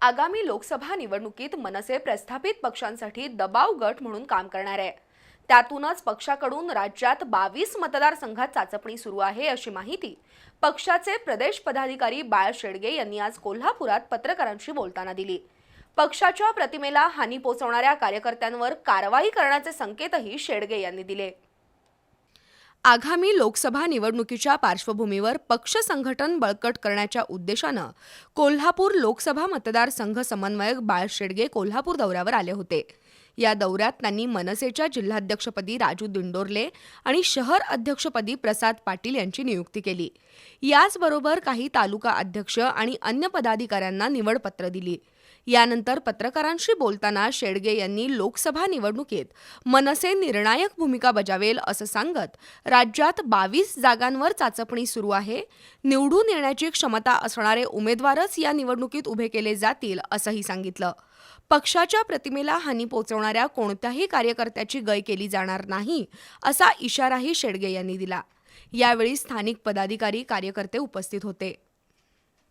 आगामी लोकसभा निवडणुकीत मनसे प्रस्थापित पक्षांसाठी दबाव गट म्हणून काम करणार आहे. त्यातूनच पक्षाकडून राज्यात बावीस मतदारसंघात चाचपणी सुरू आहे अशी माहिती पक्षाचे प्रदेश पदाधिकारी बाळ शेडगे यांनी आज कोल्हापुरात पत्रकारांशी बोलताना दिली. पक्षाच्या प्रतिमेला हानी पोहोचवणाऱ्या कार्यकर्त्यांवर कारवाई करण्याचे संकेतही शेडगे यांनी दिले. आगामी लोकसभा निवडणुकीच्या पार्श्वभूमीवर पक्ष संघटन बळकट करण्याच्या उद्देशानं कोल्हापूर लोकसभा मतदारसंघ समन्वयक बाळ शेडगे कोल्हापूर दौऱ्यावर आले होते. या दौऱ्यात त्यांनी मनसेच्या जिल्हाध्यक्षपदी राजू दिंडोरले आणि शहर अध्यक्षपदी प्रसाद पाटील यांची नियुक्ती केली. याचबरोबर काही तालुका अध्यक्ष आणि अन्य पदाधिकाऱ्यांना निवडपत्र दिली. यानंतर पत्रकारांशी बोलताना शेडगे यांनी लोकसभा निवडणुकीत मनसे निर्णायक भूमिका बजावेल असं सांगत राज्यात बावीस जागांवर चाचपणी सुरू आहे निवडून येण्याची क्षमता असणारे उमेदवारच या निवडणुकीत उभे केले जातील असंही सांगितलं. पक्षाच्या प्रतिमेला हानी पोहोचवणार करणाऱ्या कोणत्याही कार्यकर्त्याची गय केली जाणार नाही असा इशाराही शेडगे यांनी दिला. यावेळी स्थानिक पदाधिकारी कार्यकर्ते उपस्थित होते.